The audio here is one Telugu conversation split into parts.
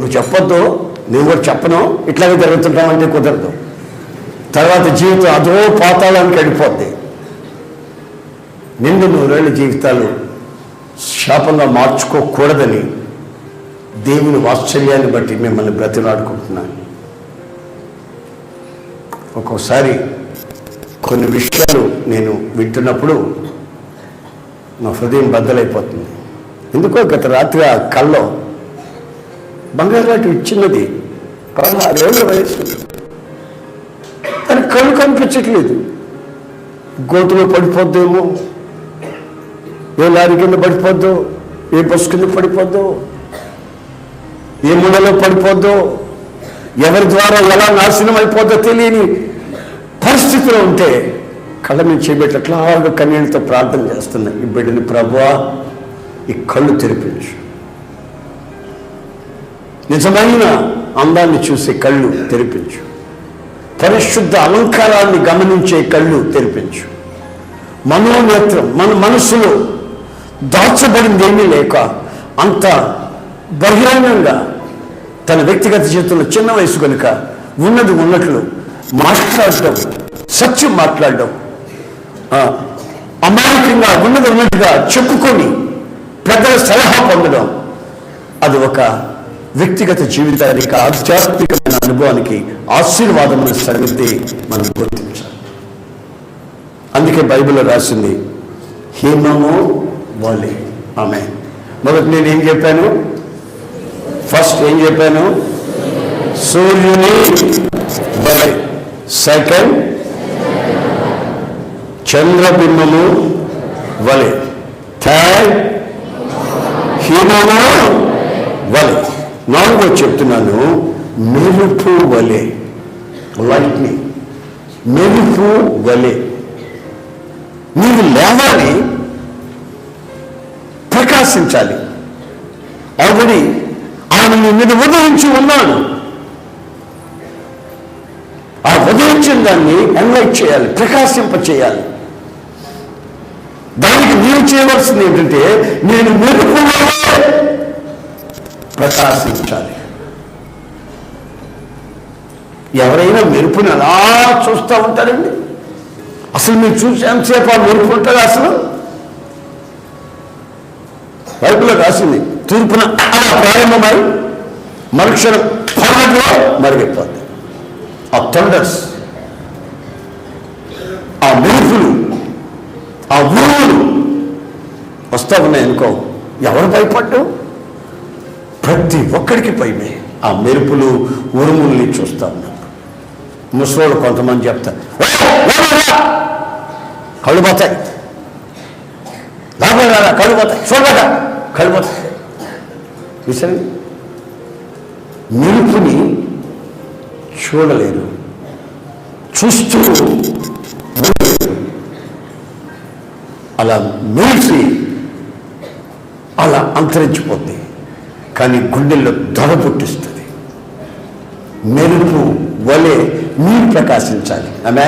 నువ్వు చెప్పొద్దు నువ్వు కూడా చెప్పను ఇట్లాగే జరుగుతుంటామంటే కుదరదు. తర్వాత జీవితం అదో పాతాళానికి వెళ్ళిపోద్ది. నిండు నూరేళ్ళ జీవితాలు శాపంగా మార్చుకోకూడదని దేవుని వాత్సల్యాన్ని బట్టి మిమ్మల్ని బ్రతిలాడుకుంటున్నాను ఒక్కోసారి కొన్ని విషయాలు నేను వింటున్నప్పుడు నా హృదయం బద్దలైపోతుంది. ఎందుకో గత రాత్రి ఆ కల్లో బంగారు లాంటి చిన్నది. పదహారేళ్ళ వయసు. తన కళ్ళు కనిపించట్లేదు. గోతులో పడిపోద్దేమో? ఏ లారీ కింద పడిపోద్దో? ఏ బస్సు కింద పడిపోద్దో? ఏ ముడలో పడిపోద్దో? ఎవరి ద్వారా ఎలా నాశనం అయిపోద్దో తెలియని పరిస్థితిలో ఉంటే కళ్ళ మీద చేపెట్టట్లాగా కన్నీళ్ళతో ప్రార్థన చేస్తున్నాయి ఈ బిడ్డని ప్రభువా ఈ కళ్ళు తెరిపించు. నిజమైన అందాన్ని చూసే కళ్ళు తెరిపించు. పరిశుద్ధ అలంకారాన్ని గమనించే కళ్ళు తెరిపించు. మనోనేత్రం మన మనసులో దాచబడింది ఏమీ లేక అంత బహిరంగంగా తన వ్యక్తిగత జీవితంలో చిన్న వయసు కనుక ఉన్నది ఉన్నట్లు మాట్లాడటం సత్యం మాట్లాడడం అమాయకంగా ఉన్నది ఉన్నట్టుగా చెప్పుకొని పెద్దల సలహా పొందడం అది ఒక వ్యక్తిగత జీవితానికి ఆధ్యాత్మికమైన అనుభవానికి ఆశీర్వాదమైన సంగతి మనం గుర్తించాలి. అందుకే బైబిల్లో రాసింది హిమము వలె. ఆమె మొదటి నేను ఏం చెప్పాను? ఫస్ట్ ఏం చెప్పాను? సూర్యుని వలె. సెకండ్ చంద్రబింబము వలె. థర్డ్ హిమము వలె. నాలుగో చెప్తున్నాను మెరుపు వలె. లైట్ని మెరుపు వలె. నీవు లేవాలి ప్రకాశించాలి. ఆల్రెడీ ఆయన నీ మీద ఉదయించి ఉన్నాడు. ఆ ఉదయించిన దాన్ని ఎన్లైట్ చేయాలి ప్రకాశింప చేయాలి. దానికి నీవు చేయవలసింది ఏంటంటే నేను మెరుపు వలె ప్రకాశించాలి. ఎవరైనా మెరుపుని అలా చూస్తూ ఉంటారండి. అసలు మీరు చూసి ఎంతసేపు ఆ మెరుపు ఉంటుంది అసలు? బైబిల్లో రాసింది తూర్పున ప్రారంభమై మరుక్షణం పడలో మరిగిపోద్ది. ఆ థండర్స్ ఆ మెరుపులు ఆ ఊరులు వస్తా ఉన్నాయనుకో ఎవరు భయపడ్డావు ప్రతి ఒక్కడికి భయమే. ఆ మెరుపులు ఉరుముల్ని చూస్తా ఉన్నాం ముసలోళ్ళు కొంతమంది చెప్తారు కళ్ళు పోతాయి. లాభం రాదా? కళ్ళు పోతాయి. చూడబడ్డా కళ్ళు పోతాయి. చూసారు మెరుపుని చూడలేరు. చూస్తూ అలా మెరిసి అలా అంతరించిపోతుంది కానీ గుండెల్లో దొర పుట్టిస్తుంది. మెరుపు వలె మీరు ప్రకాశించాలి. ఆమె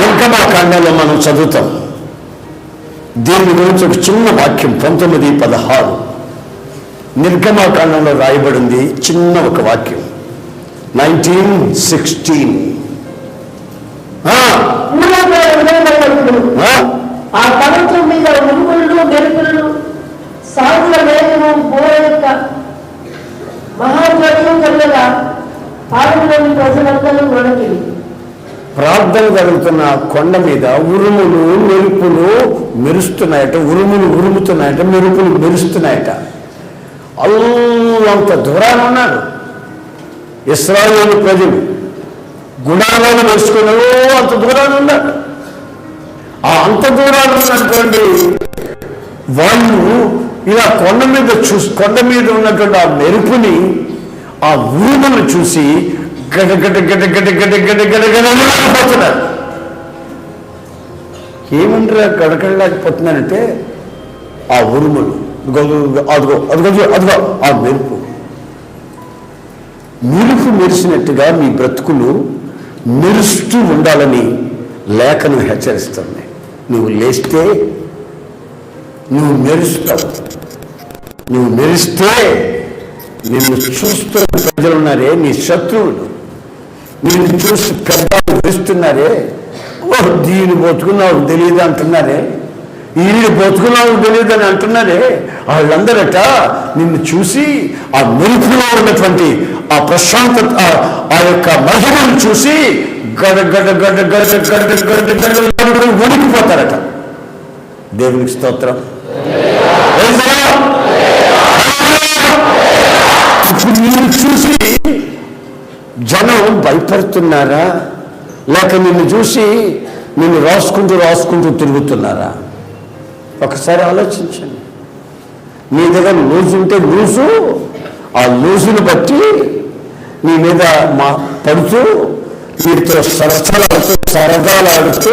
నిర్గమా కాండంలో మనం చదువుతాం. దీని గురించి ఒక చిన్న వాక్యం పంతొమ్మిది పదహారు. నిర్గమాకాండంలో రాయబడింది చిన్న ఒక వాక్యం. Nineteen sixteen. ఆ? పర్వతం మీద ఉరుములు మెరుపులు సాగుల వేగము బోర యొక్క మహాధ్వజం కలగా పాలనలోని ప్రజలందరూ మనకి ప్రార్థన జరుగుతున్న కొండ మీద ఉరుములు మెరుపులు మెరుస్తున్నాయట ఉరుములు ఉరుముతున్నాయట మెరుపులు మెరుస్తున్నాయట. అల్లంత దూరాన ఉన్నారు ఇస్రాయేల్ ప్రజలు గుణాలను వేసుకుని అంత దూరాన ఉన్నారు ఆ అంత దూరాన ఉన్నటువంటి వాళ్ళు ఇలా కొండ మీద చూసి కొండ మీద ఉన్నటువంటి ఆ మెరుపుని ఆ ఉరుమును చూసి గడ గడ గడ గడ గడ గడ గడ గడపోతున్నారు ఏమంటారా గడగడలేకపోతున్నానంటే ఆ ఉరుములు. అదిగో అదిగో అదిగో అదిగో ఆ మెరుపు. మెరుపు మెరిసినట్టుగా మీ బ్రతుకులు మెరుస్తూ ఉండాలని లేఖను హెచ్చరిస్తుంది నువ్వు లేస్తే నువ్వు మెరుస్తావు నువ్వు మెరిస్తే నిన్ను చూస్తున్న ప్రజలు ఉన్నారే నీ శత్రువులు నిన్ను చూసి పెద్దలు మెరుస్తున్నారే ఓ దీని బతుకున్నావు తెలియదు అంటున్నారే ఈయన బతుకున్నావు తెలియదు అని అంటున్నారే వాళ్ళందరట నిన్ను చూసి ఆ మెరుపులో ఉన్నటువంటి ఆ ప్రశాంతత ఆ- ఆ యొక్క మహిమను చూసి గడ గడ గడ గడ గడ గడ గడ గడ వణికిపోతారట దేవునికి స్తోత్రం ఇప్పుడు నిన్ను చూసి జనం భయపడుతున్నారా? లేక నిన్ను చూసి నిన్ను రాసుకుంటూ రాసుకుంటూ తిరుగుతున్నారా? ఒకసారి ఆలోచించండి. నీ దగ్గర లూజు ఉంటే లూజు ఆ లూజును బట్టి నీ మీద మా పడుతూ మీతో సరసలాడుతూ సరదాలు ఆడుతూ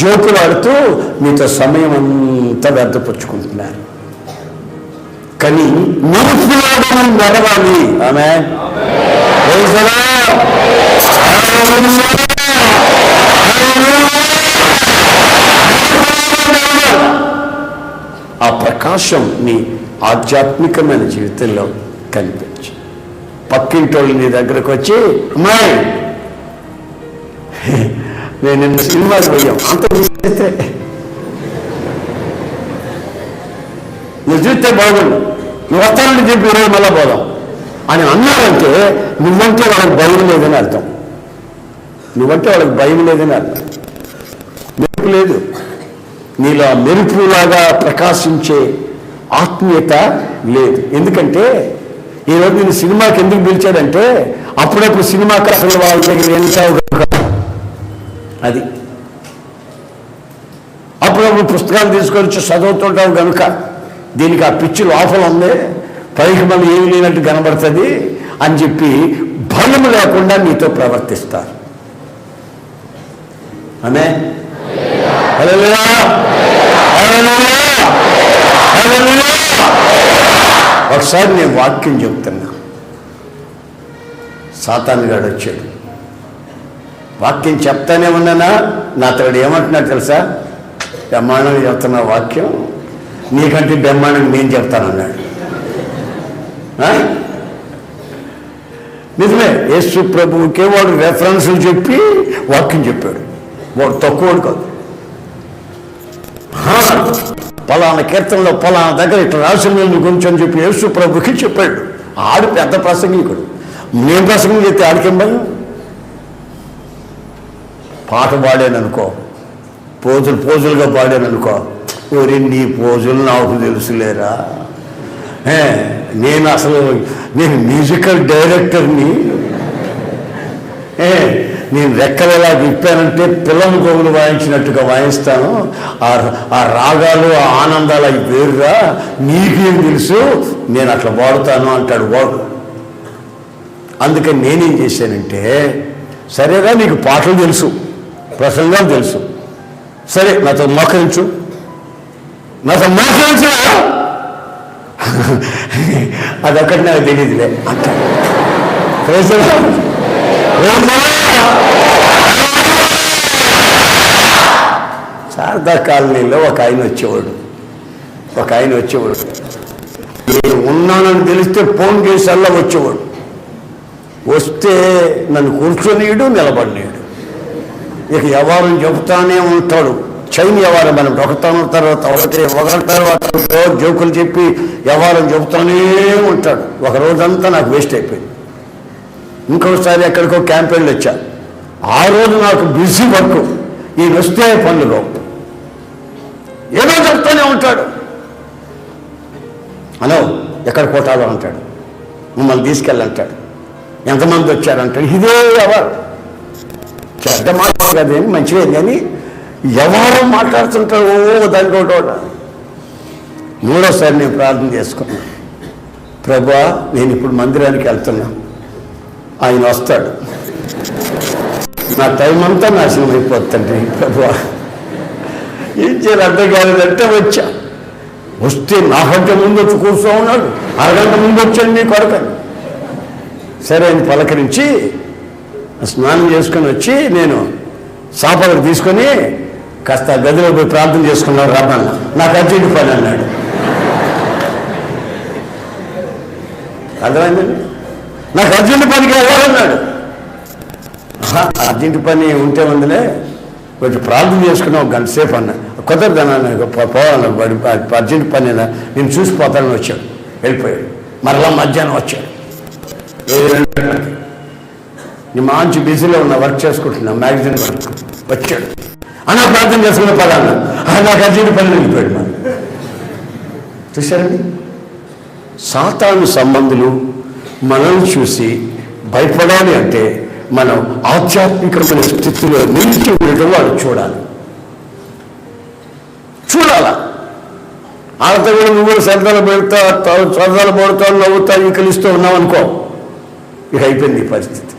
జోకులు ఆడుతూ మీతో సమయం అంతా వ్యర్థపరుచుకుంటున్నారు. కానీ నిరుపులాగా నడవాలి ఆమె ఆ ప్రకాశం నీ ఆధ్యాత్మికమైన జీవితంలో కనిపించు. పక్కింటోళ్ళు నీ దగ్గరకు వచ్చి అమ్మాయి నేను నిన్న సినిమాకి పోయాం. అంత చూస్తే నువ్వు చూస్తే బాగుండు. నువ్వు వస్తానని చెప్పి ఈరోజు మళ్ళీ పోదాం. అని అన్నారంటే నువ్వంటే వాళ్ళకి భయం లేదని అర్థం. నువ్వంటే వాళ్ళకి భయం లేదని అర్థం. మెరుపు లేదు. నీలో మెరుపులాగా ప్రకాశించే ఆత్మీయత లేదు. ఎందుకంటే ఈరోజు నేను సినిమాకి ఎందుకు పిలిచాడంటే అప్పుడప్పుడు సినిమా కథలు వాళ్ళ దగ్గర వెళ్తావు కనుక అది. అప్పుడప్పుడు పుస్తకాలు తీసుకొని వచ్చి చదువుతుంటావు కనుక దీనికి ఆ పిచ్చి లోపల ఉంది. పైకి మళ్ళీ ఏమి లేనట్టు కనబడుతుంది అని చెప్పి భయం లేకుండా నీతో ప్రవర్తిస్తారు. అనే? ఒకసారి నేను వాక్యం చెప్తున్నా. సాతాను గాడు వచ్చాడు. వాక్యం చెప్తానే ఉన్నానా? నా అతడు ఏమంటున్నాడు తెలుసా? బ్రహ్మాండంగా చెప్తున్న వాక్యం నీకంటే బ్రహ్మాండం నేను చెప్తానన్నాడు. ఆ? నిజమే యేసు ప్రభువుకే వాడు రెఫరెన్సులు చెప్పి వాక్యం చెప్పాడు. వాడు తక్కువడు కాదు. పలానా కీర్తనలో పలానా దగ్గర ఇట్లా రాసిన గురించి అని చెప్పి యేసు ప్రభుకి చెప్పాడు. ఆడు పెద్ద ప్రసంగికుడు. నేను ప్రసంగం చెప్తే ఆడికేం భయం? పాట పాడాననుకో పోజులు పోజులుగా పాడాననుకో ఓరి నీ పోజులు నాకు తెలుసులేరా? నేను అసలు నేను మ్యూజికల్ డైరెక్టర్ని ఏ, నేను రెక్కలు ఎలా విప్పానంటే పిల్లల గోగులు వాయించినట్టుగా వాయిస్తాను. ఆ ఆ రాగాలు ఆ ఆనందాలు అవి వేరుగా నీకేం తెలుసు? నేను అట్లా వాడుతాను అంటాడు వాడు. అందుకని నేనేం చేశానంటే సరేగా నీకు పాటలు తెలుసు ప్రసంగాలు తెలుసు. సరే నాతో మోకరించు. నా సంభాషణ అదొక్కటి నాకు తెలియదులే శారదా కాలనీలో ఒక ఆయన వచ్చేవాడు. ఒక ఆయన వచ్చేవాడు. నేను ఉన్నానని తెలిస్తే ఫోన్ చేసల్లా వచ్చేవాడు. వస్తే నన్ను కూర్చొనియడు నిలబడినాడు ఇక వ్యవహారం చెబుతానే ఉంటాడు. చైన్ వ్యవహారం మనం ఒకతాను తర్వాత ఒకటి ఒకరి తర్వాత జోకులు చెప్పి వ్యవహారం చెబుతూనే ఉంటాడు. ఒక రోజంతా నాకు వేస్ట్ అయిపోయింది. ఇంకొకసారి ఎక్కడికో క్యాంప్ వెళ్ళి వచ్చా ఆ రోజు నాకు బిజీ వర్క్. ఈయన వస్తే పనులు ఏదో చెప్తూనే ఉంటాడు. హలో ఎక్కడ కోటాలో అంటాడు. మమ్మల్ని తీసుకెళ్ళంటాడు. ఎంతమంది వచ్చారంటాడు. ఇదే ఎవరు చెడ్డ మాట కదేమి మంచిగా కానీ ఎవరు మాట్లాడుతుంటారు ఓ దానికి ఒకటి మూడోసారి నేను ప్రార్థన చేసుకున్నాను ప్రభా నేను ఇప్పుడు మందిరానికి వెళ్తున్నా. ఆయన వస్తాడు. నా టైం అంతా నాశనం అయిపోతుంది ప్రభా. ఏం చేయాలి? అర్థం కాలేదంటే వచ్చా. వస్తే నా నాకంటే ముందు వచ్చి కూర్చో ఉన్నాడు. అరగంట ముందు వచ్చాడు నీ కొరకని సరే అని పలకరించి స్నానం చేసుకొని వచ్చి నేను సాపలకు తీసుకొని కాస్త గదిలో పోయి ప్రార్థన చేసుకున్నాడు రమ్మన్న నాకు అర్జెంట్ పని అన్నాడు. అర్థమైందండి నాకు అర్జెంట్ పనికి వెళ్ళాలన్నాడు అర్జెంట్ పని ఉంటే ఉందిలే. కొంచెం ప్రార్థన చేసుకున్నా ఒక గంట సేపు అన్న. కుదరదన్నా నాకు పో- పోవాలి అర్జెంట్ పని నేను చూసిపోతానని వచ్చాడు. వెళ్ళిపోయాడు. మరలా మధ్యాహ్నం వచ్చాడు. నేను మంచి బిజీలో ఉన్న వర్క్ చేసుకుంటున్నా మ్యాగజైన్ వర్క్. వచ్చాడు. అన్న ప్రార్థన చేసుకున్న పదాలు. నాకు అర్జెంట్ పని వెళ్ళిపోయాడు మరి. చూశారండి సాతాను సంబంధులు మనల్ని చూసి భయపడాలి అంటే మనం ఆధ్యాత్మికమైన స్థితిలో నిలిచి ఉండటం వాళ్ళు చూడాలి. చూడాలా? వాళ్ళతో కూడా నువ్వు సరదాలు పెడతా సరదాలు పడుతావు నవ్వుతా ఈకలిస్తూ ఉన్నావు అనుకో ఇక అయిపోయింది ఈ పరిస్థితి.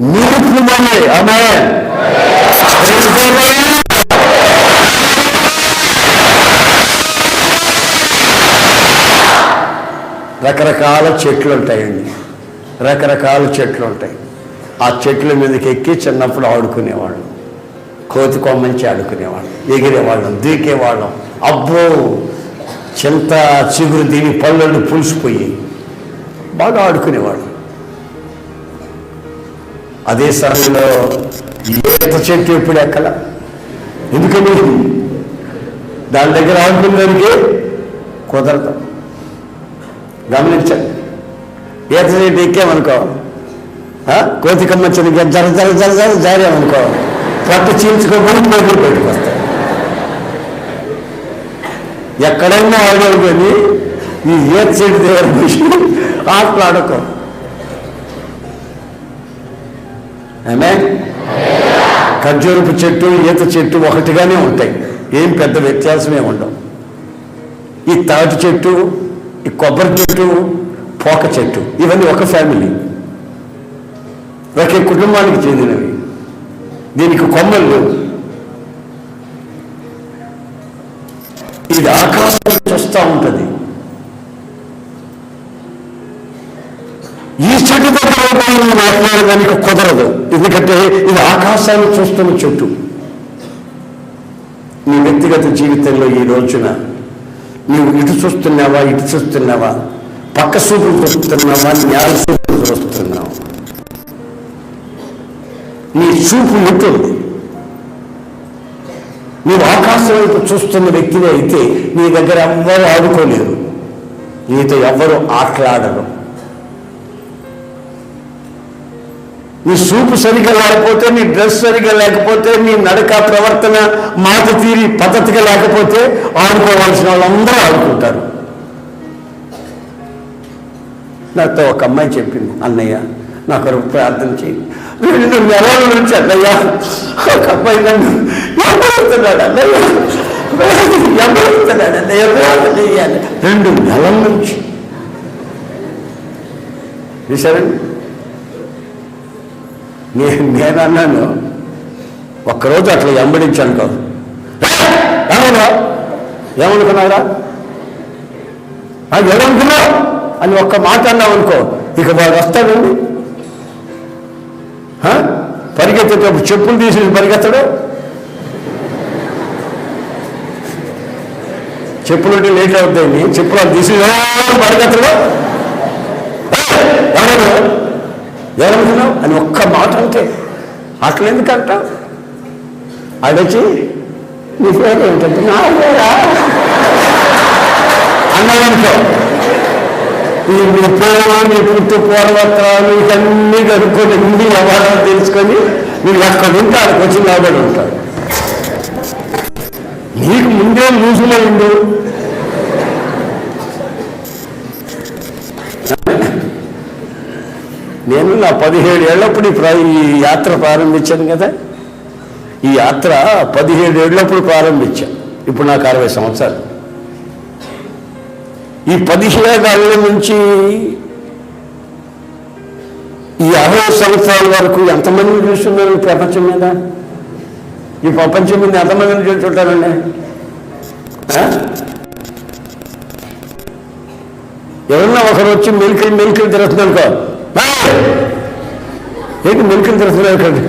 నిరుపుమనే ఆమె రకరకాల చెట్లు ఉంటాయండి రకరకాల చెట్లు ఉంటాయి ఆ చెట్ల మీదకి ఎక్కి చిన్నప్పుడు ఆడుకునేవాళ్ళం. కోతి కొమ్మంచి ఆడుకునేవాళ్ళం. ఎగిరేవాళ్ళం దూకేవాళ్ళం. అబ్బో! చింత చిగురు దీని పళ్ళని పులిసిపోయి బాగా ఆడుకునేవాళ్ళం. అదే సమయంలో ఈత చెట్టు ఎప్పుడు ఎక్కల? ఎందుకని? దాని దగ్గర ఆడుకునేదానికి కుదరదు. గమనించండి. ఈత చెట్టు ఎక్కామనుకో కోతికమ్మ కోతి కమ్మచ్చిన జర జర జర జర జారామనుకో పట్టు చీల్చుకోకుండా పెట్టుకు వస్తాయి. ఎక్కడైనా ఆడాలి కానీ ఈ ఈత చెట్టు దగ్గర ఆటలు ఆడుకో ఆమె ఖర్జూరపు చెట్టు ఈత చెట్టు ఒకటిగానే ఉంటాయి. ఏం పెద్ద వ్యత్యాసమే ఉండవు. ఈ తాటి చెట్టు ఈ కొబ్బరి చెట్టు పోక చెట్టు ఇవన్నీ ఒక ఫ్యామిలీ ఒకే కుటుంబానికి చెందినవి. దీనికి కొమ్మలు ఇది ఆకాశం చూస్తూ ఉంటుంది. చెట్టుతో మాట్లాడడానికి కుదరదు. ఎందుకంటే ఇది ఆకాశాన్ని చూస్తున్న చెట్టు. నీ వ్యక్తిగత జీవితంలో ఈ రోజున నువ్వు ఇటు చూస్తున్నావా ఇటు చూస్తున్నావా? పక్క సూపులు చూస్తున్నావా? న్యాయ సూపులు చూస్తున్నావు? నీ చూపు ఉంటుంది నువ్వు ఆకాశం వైపు చూస్తున్న వ్యక్తిని అయితే నీ దగ్గర ఎవ్వరూ ఆడుకోలేరు నీతో ఎవ్వరూ ఆటలాడరు. నీ చూపు సరిగా లేకపోతే నీ డ్రెస్ సరిగా లేకపోతే నీ నడక ప్రవర్తన మాట తీరి పద్ధతిగా లేకపోతే ఆడుకోవాల్సిన వాళ్ళందరూ ఆడుకుంటారు. నాతో ఒక అమ్మాయి చెప్పింది అన్నయ్య నా కొరకు ప్రార్థన చేయి. రెండు నెలల నుంచి అన్నయ్య ఒక అబ్బాయి నన్ను ఎవరుతున్నాడు అన్నయ్య ఎవరుతున్నాడు అన్నయ్య ప్రార్థన చేయాలి. రెండు నెలల నుంచి. చూసారండి నేను నేను అన్నాను ఒక్కరోజు అట్లా వెంబడించాను కాదు. ఏమన్నా ఏమనుకున్నారా అది ఏమనుకున్నావు? అని ఒక్క మాట అన్నావు అనుకో ఇక వాడు వస్తాడండి పరిగెత్తేటప్పుడు చెప్పులు తీసి పరిగెత్తడు? చెప్పులు ఉంటే లేట్ అవుతాయి చెప్పులు అది తీసి పరిగెత్తడు ఏమన్నా ఏమనుకున్నావు? అని ఒక్క మాట అంటే అట్లా ఎందుకంట ఆడొచ్చి నీ పేరు ఏంటంటే నా పేరా అన్నాడనుకో ఈ నీ పేరు నీ పుట్టు పూర్వత్రాలు ఇవన్నీ కనుక్కొని ఇన్ని వ్యవహారాలు తెలుసుకొని మీరు అక్కడ ఉంటే అక్కడికి వచ్చి నిలబడి ఉంటాడు నీకు ముందే లూజులో ఉండు. నేను నా పదిహేడు ఏళ్ళప్పుడు ఈ ప్ర- ఈ యాత్ర ప్రారంభించాను కదా. ఈ యాత్ర పదిహేడు ఏళ్ళప్పుడు ప్రారంభించాను. ఇప్పుడు నాకు అరవై సంవత్సరాలు. ఈ పదిహేడు ఏళ్ళ నుంచి ఈ అరవై సంవత్సరాల వరకు ఎంతమందిని చూస్తున్నారు ఈ ప్రపంచం మీద? ఈ ప్రపంచం మీద ఎంతమందిని చూస్తుంటారండి ఎవరన్నా ఒకరు వచ్చి మెలికలు మెలికలు తిరుగుతున్నానుకో ఏంటి మెలికలు తిరుగుతున్నారు కండి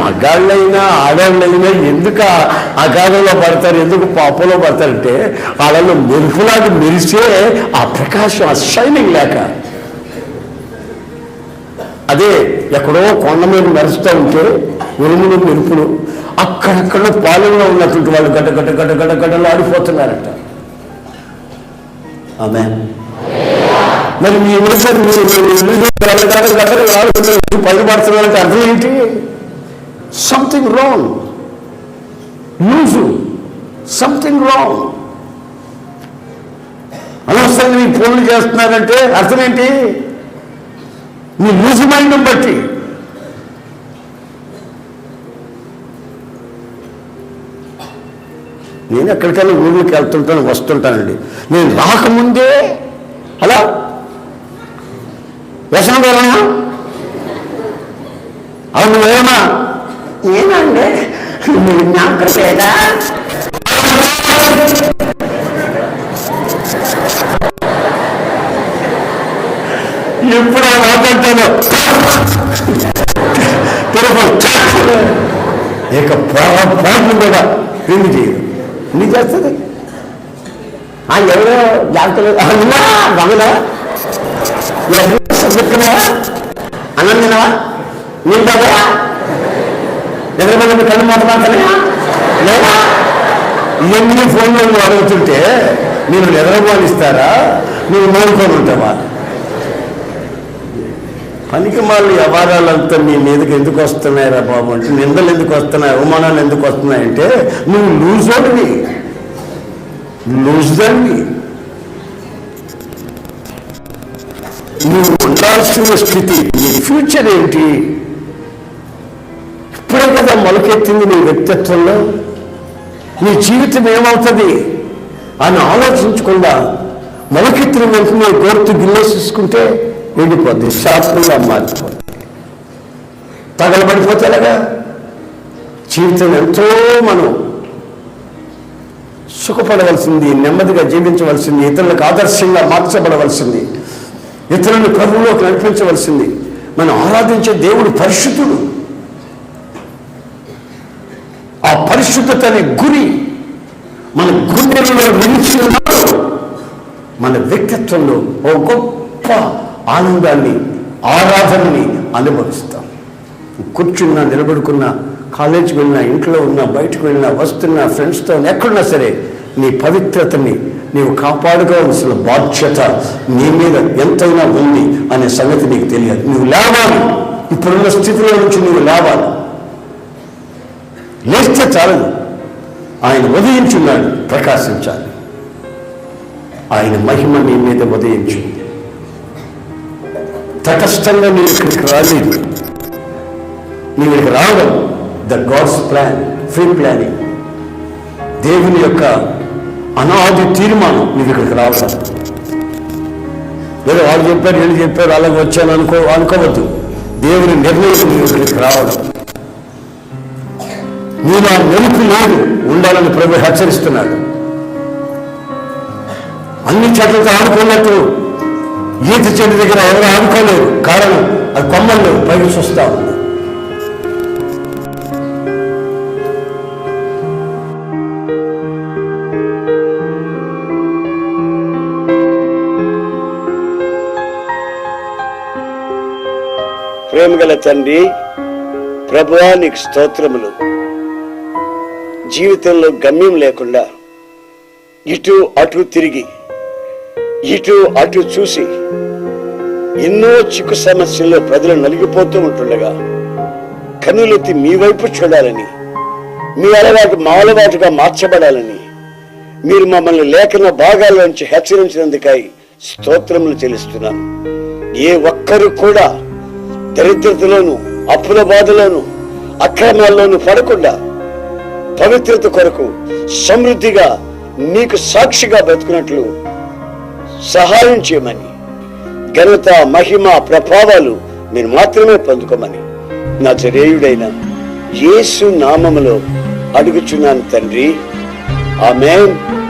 మగాళ్ళైనా ఆడవాళ్ళైనా ఎందుకు ఆ పడతారు? ఎందుకు పాపంలో పడతారంటే వాళ్ళలో మెరుపులాగా మెరిసే ఆ ప్రకాశం ఆ షైనింగ్ లేక. అదే ఎక్కడో కొండ మీద మెరుస్తూ ఉంటే ఉరుములు మెరుపులు. అక్కడక్కడ పాలెంలో ఉన్నటువంటి వాళ్ళు గడ్డ గడ్డ గడ్డ గడ్డ గడ్డలు ఆడిపోతున్నారట. ఆమె మరి మీ ఊరిసారి మీరు గడ్డ గడ్డలు ఆడుతున్నారు పది పడుతున్నారంటే అర్థం ఏంటి something wrong loose something wrong అనవసరంగా మీ ఫోన్లు చేస్తున్నారంటే అర్థం ఏంటి? మీ లూజు మైండ్ బట్టి. నేను ఎక్కడికైనా ఊళ్ళకి వెళ్తుంటాను వస్తుంటానండి. నేను రాకముందే అలా వ్యసనం వెళ్ళనా అవును ఏమా? ఏనండి మీరు నాకు లేదా? ఎప్పుడు మాట్లాడతాను తిరుపతి. ఇక ప్రాబ్లం కూడా. క్రింది చేయదు. నీ చేస్తుంది ఆ ఎవరో జాగ్రత్తలు నువ్వా బంగళ చెప్తున్నావా? అన్నం తినవా నేను బాగా కళ్ళు మాట్లాడుతున్నాయా లేదా? ఇవన్నీ ఫోన్లో అడుగుతుంటే నేను నిద్రపోనిస్తారా? నువ్వు నోడుకొని ఉంటావా పనికి మాలు వ్యవహారాలంతా నీ మీదకి ఎందుకు వస్తున్నాయిరా బాబు అంటే నిందలు ఎందుకు వస్తున్నాయి? అవమానాలు ఎందుకు వస్తున్నాయంటే నువ్వు లూజ్ అవుతుంది లూజ్ దాన్ని నువ్వు ఉండాల్సిన స్థితి నీ ఫ్యూచర్ ఏంటి? ఇప్పుడే కదా మొలకెత్తింది నీ వ్యక్తిత్వంలో. నీ జీవితం ఏమవుతుంది? అని ఆలోచించకుండా మొలకెత్తిన వెంటనే గోర్తు గిల్లేసేసుకుంటే ఎండిపోద్ది శాస్త్రంగా మారిపోద్ది తగలబడిపోతేలాగా జీవితం ఎంతో మనం సుఖపడవలసింది నెమ్మదిగా జీవించవలసింది ఇతరులకు ఆదర్శంగా మార్చబడవలసింది ఇతరులను ప్రభువులోకి నడిపించవలసింది. మనం ఆరాధించే దేవుడు పరిశుద్ధుడు. ఆ పరిశుద్ధత అనే గురి మన గుండెలలో నిలిచి మన వ్యక్తిత్వంలో ఓ గొప్ప ఆనందాన్ని ఆరాధనని అనుభవిస్తాం. కూర్చున్నా నిలబడుకున్నా కాలేజీకి వెళ్ళినా ఇంట్లో ఉన్నా బయటకు వెళ్ళినా వస్తున్నా ఫ్రెండ్స్తో ఎక్కడున్నా సరే నీ పవిత్రతని నీవు కాపాడుకోవాల్సిన బాధ్యత నీ మీద ఎంతైనా ఉంది అనే సంగతి నీకు తెలియదు నువ్వు లేవాలి. ఇప్పుడున్న స్థితిలో నుంచి నువ్వు లేవాలి. లేస్తే చాలదు. ఆయన ఉదయించున్నాడు ప్రకాశించాలి. ఆయన మహిమ నీ మీద ఉదయించింది. తటస్థంగా నీ ఇక్కడికి రాలేదు నీవు ఇక్కడికి రావడం the God's plan free planning. దేవుని యొక్క అనాది తీర్మానం నీవు ఇక్కడికి రావడం. లేదా వాళ్ళు చెప్పారు వీళ్ళు చెప్పారు అలాగే వచ్చాను అనుకో అనుకోవద్దు. దేవుని నిర్ణయం నీవు ఇక్కడికి రావడం. నేను ఆ మెలుపు లేదు ఉండాలని ప్రభు హెచ్చరిస్తున్నాడు. అన్ని చెట్లతో ఆడుకున్నట్టు ఈత చెట్టు దగ్గర ఎవరు ఆడుకోలేరు కారణం అది కొమ్మల్లో పైకి చూస్తా ఉంది ప్రేమగల తండ్రి ప్రభువా నీకు స్తోత్రములు. జీవితంలో గమ్యం లేకుండా ఇటు అటు తిరిగి ఇటు అటు చూసి ఎన్నో చిక్కు సమస్యల్లో ప్రజలు నలిగిపోతూ ఉంటుండగా కన్నులెత్తి మీ వైపు చూడాలని మీ అలవాటు మా అలవాటుగా మార్చబడాలని మీరు మమ్మల్ని లేఖన భాగాల్లోంచి హెచ్చరించినందుకై స్తోత్రములు చెల్లిస్తున్నాను. ఏ ఒక్కరు కూడా దరిద్రతలోను అప్పుల బాధలోను అక్రమాల్లోను పడకుండా పవిత్రత కొరకు సమృద్ధిగా నీకు సాక్షిగా బ్రతుకున్నట్లు సహాయం చేయమని ఘనత మహిమ ప్రభావాలు మీరు మాత్రమే పొందుకోమని నా చర్యుడైన యేసు నామములో అడుగుచున్నాను తండ్రి. ఆమెన్.